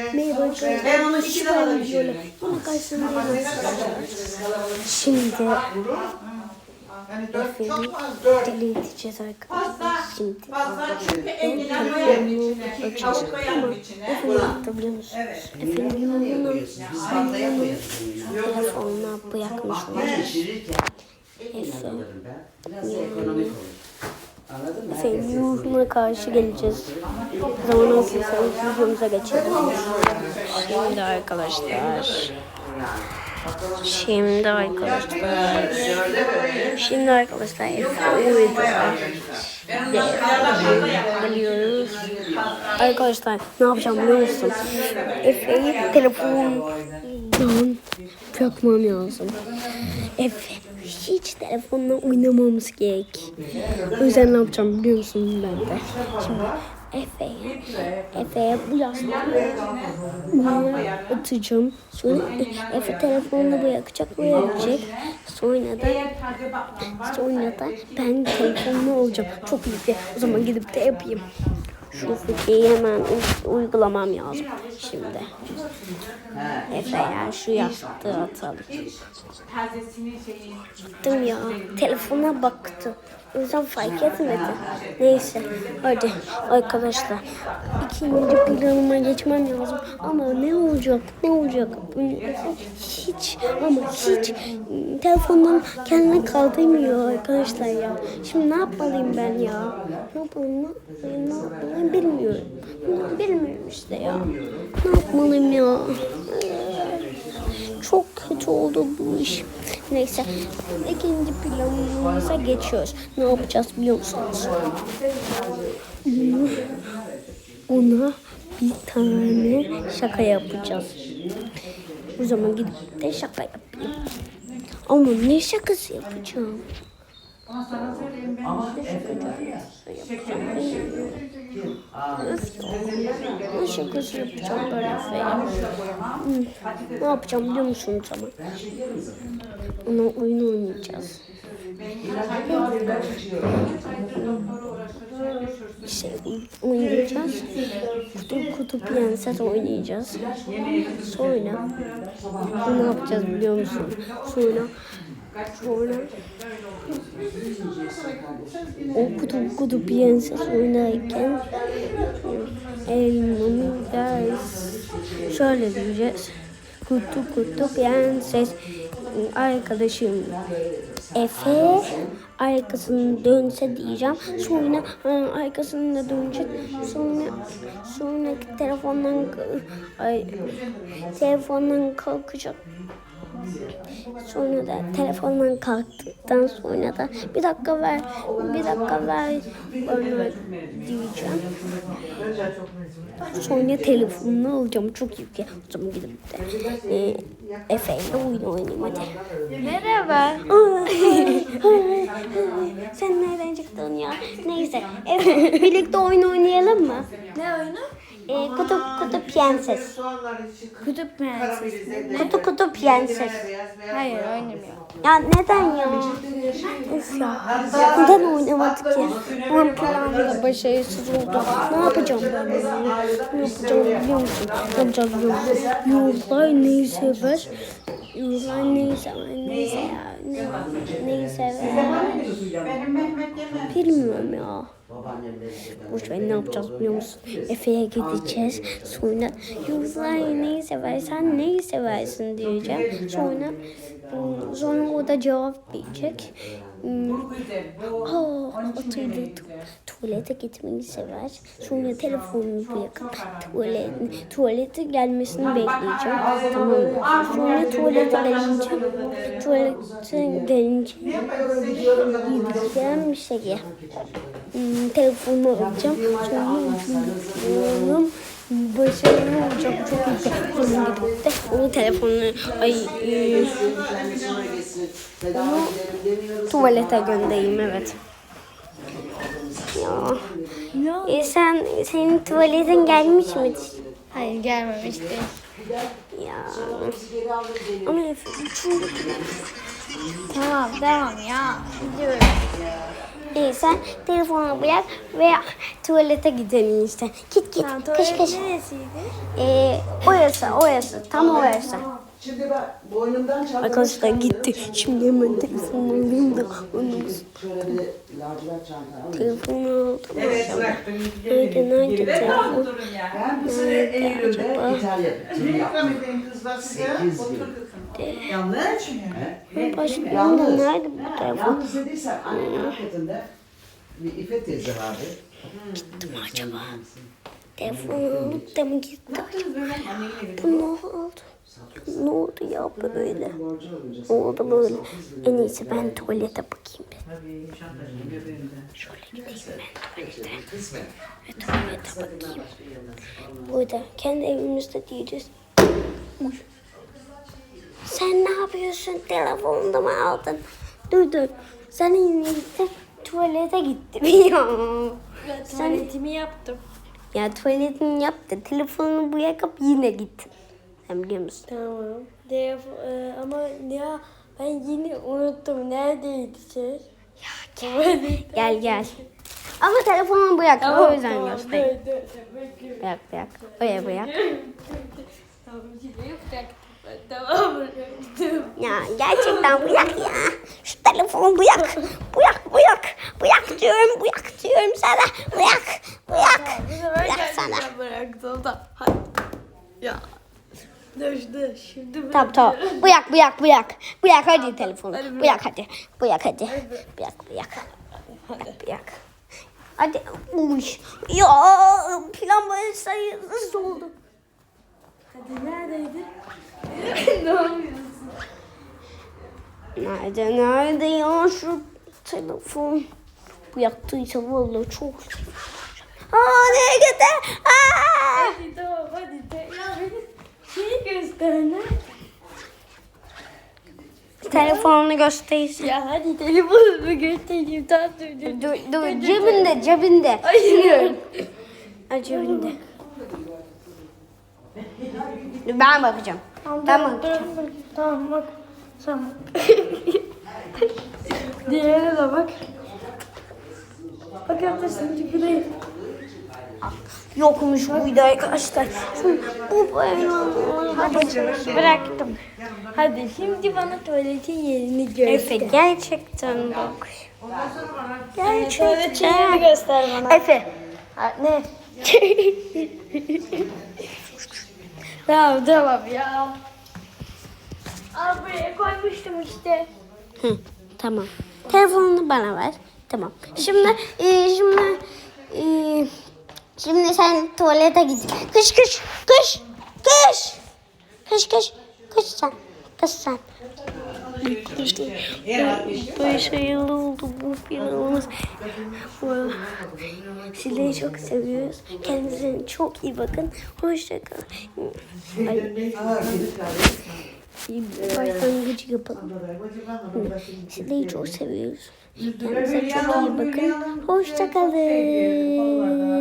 Merhaba arkadaşlar. Ben onu iki da pişiririm. Bunu karşısındayım. Şimdi Yani dört Efendim, çok az dört. delirteceğiz arkadaşlar. Şimdi. Tavuk açacağım koyarım ama içine. efendim hatırlıyor musunuz? Evet. Efendim bunu Biz fazlaya koyarız. telefonuna bırakmış Ben pişirirken Efe. Biraz ekonomik olur. Efendim ruhuna karşı geleceğiz. Zaman olsaysanız videomuza geçelim. Şimdi arkadaşlar. Şimdi arkadaşlar. Şimdi arkadaşlar. Geliyoruz. Arkadaşlar ne yapacağım biliyor musun? Efe'yi telefondan bırakmam lazım. Efe hiç telefonla oynamamız gerek. O yüzden ne yapacağım biliyor musun ben de? Şimdi Efe'ye, Efe'ye bu yastığı atacağım. Sonra Efe telefonla bırakacak, bırakacak. Sonra da Sonra da ben telefonla olacağım. Çok iyi. O zaman gidip de yapayım. Şu fikri hemen uygulamam lazım. Şimdi. Efe ya şu yastığı atalım. Gittim ya. Telefona baktı. O yüzden fark etmedi. Neyse. Hadi arkadaşlar. İkinci planıma geçmem lazım. Ama ne olacak? Ne olacak? Hiç ama hiç telefondan kendini kaldırmıyor arkadaşlar ya. Şimdi ne yapmalıyım ben ya? Ne? Ne yapmalıyım? Ne yapmalıyım? Bilmiyorum. Bilmiyorum işte ya. Ne yapmalıyım ya? Çok kötü oldu bu iş. Neyse ikinci planımıza geçiyoruz. Ne yapacağız biliyor musunuz? Ona bir tane şaka yapacağız. O zaman gidip de şaka yapayım. Ama ne şakası yapacağım? Ne şakası yapacağım böyle falan. Hmm. Ne yapacağım biliyor musun zaman? Ona oyun oynayacağız. Şey oynayacağız. Kutup kutup yenses oynayacağız. Sonra ne yapacağız biliyor musun? Sonra sonra o kutup kutup yenses oynarken elmamı ders şöyle diyeceğiz. Kutu kutu prenses arkadaşım Efe arkasını dönse diyeceğim. Sonra e, arkasını da dönecek. Sonra sonra telefondan ay, telefondan kalkacak. Sonra da telefondan kalktıktan sonra da bir dakika ver, bir dakika ver bana diyeceğim. Sonra telefonunu alacağım çok iyi ki. O zaman gidip de e, Efe ile oyun oynayayım hadi. Merhaba. Sen nereden çıktın ya? Neyse Efe birlikte oyun oynayalım mı? Ne oyunu? E, kutup kutup prenses. Kutup Prenses. Kutu kutu prenses. Hayır oynamıyor. Ya neden ya? Of ya. Neden oynamadık ya? Ben planımda başarısız oldu. Ne yapacağım ben? Ne yapacağım biliyor musun? Ne yapacağım biliyor musun? Yollar neyi sever? Yollar neyi sever? Neyse ya. Ne, neyi sever? Bilmiyorum ya. Boş ver ne yapacağız biliyor musun? Efe'ye gideceğiz. Sonra yollar neyi seversen neyi seversin diyeceğim. Sonra ım, sonra o da cevap verecek. Hmm, Aa, hatırladım. Tuvalete gitmeyi sever. Sonra telefonunu bırakıp tuvalet, tuvalete gelmesini bekleyeceğim. Tamam mı? Sonra tuvalete gelince tuvalete gelince gideceğim bir şeye. Telefonumu alacağım. Sonra. Başarılı olacak çok iyi. Sonra gidip de onun telefonunu ay e, onu tuvalete göndereyim evet. Ya. E sen senin tuvaletin gelmiş mi? Hayır gelmemişti. Ya. Ama Tamam devam ya. Gidiyorum. Ee, sen telefonu bırak veya tuvalete gidelim işte. Git git. Tamam, kış kış. neresiydi? Ee, orası orası. Tam orası. Şimdi ben boynumdan çantamı Arkadaşlar çıkardım. gitti. Şimdi hemen telefonu alayım da onu Şöyle bir lacivert çanta alayım. telefonu aldım. Evet bıraktım. Nerede nerede telefon? Durun ya. Ben bu sene Eylül'de İtalya turu yaptım. Demedim kızlar size. Sekiz Otur kızım. Yanlış mı? Başka Yalnız. nerede bu telefon? Yalnız dediysem annemin hakikaten bir İffet teyze vardı. Gitti mi acaba? Telefonu alıp da mı gitti? Bu ne oldu? Ne oldu ya böyle? Oldu böyle. En iyisi ben tuvalete bakayım. Şöyle gideyim ben tuvalete. Ve tuvalete bakayım. Burada kendi evimizde değiliz. Sen ne yapıyorsun? Telefonunu mu aldın? Dur dur. Sen yine gittin. Tuvalete gittim ya. Tuvaletimi yaptım. Ya tuvaletini yaptı. Telefonunu bırakıp yine gittin. Sen biliyor musun? Tamam. Telefon, e, ama ya ben yine unuttum. Neredeydi şey? Tuvalet. Gel gel. Ama telefonunu bırak. o yüzden tamam, göstereyim. dur, dur, dur. Bırak bırak. Oraya bırak. Tamam, Tamam. Ya gerçekten bırak ya. Şu telefonu bırak. Bırak bırak. Bırak diyorum bırak diyorum sana. Bırak. Bırak. Bırak sana. bıraktım da. Hadi. Ya. Dur şimdi Tamam tamam. Bırak bırak bırak. Bırak hadi telefonu. Hadi bırak. Hadi. Bırak hadi. Bırak bırak. Hadi. Bırak. Hadi. Uy. Ya plan böyle sayısız oldu. Hadi neredeydi? ne yapıyorsun? Nerede nerede ya şu telefon? Bu yaktıysa vallahi çok Aa nereye gitti? Aa! Hadi tamam hadi. Ya beni şey göster ne? Telefonunu göstersin. Ya hadi telefonumu göstereyim. Tamam dur dur. Dur, dur cebinde cebinde. Hayır. Ha, cebinde. Dur, ben bakacağım. Ben bakacağım. Dur, dur. Tamam bak. Tamam. Diğerine de bak. Bak yaptırsın tüküreyim. Yokmuş buydu arkadaşlar. Şu, bu Hadi Bıraktım. Hadi şimdi bana tuvaletin yerini Efe göster. gerçekten bak. Tuvaletin yerini Gerçekten. göster bana. Efe. Ne? tamam tamam ya. Al buraya koymuştum işte. Hı, tamam. Telefonunu bana ver. Tamam. Şimdi e, şimdi şimdi sen tuvalete git. Kış kış kış kış. Kış kış kış sen. Kış sen. İşte başarılı oldu bu arada Sizleri çok seviyoruz. Kendinize çok iyi bakın. Hoşçakalın. Başlangıcı yapalım. Sizleri çok seviyoruz. Kendinize çok iyi bakın. Hoşçakalın.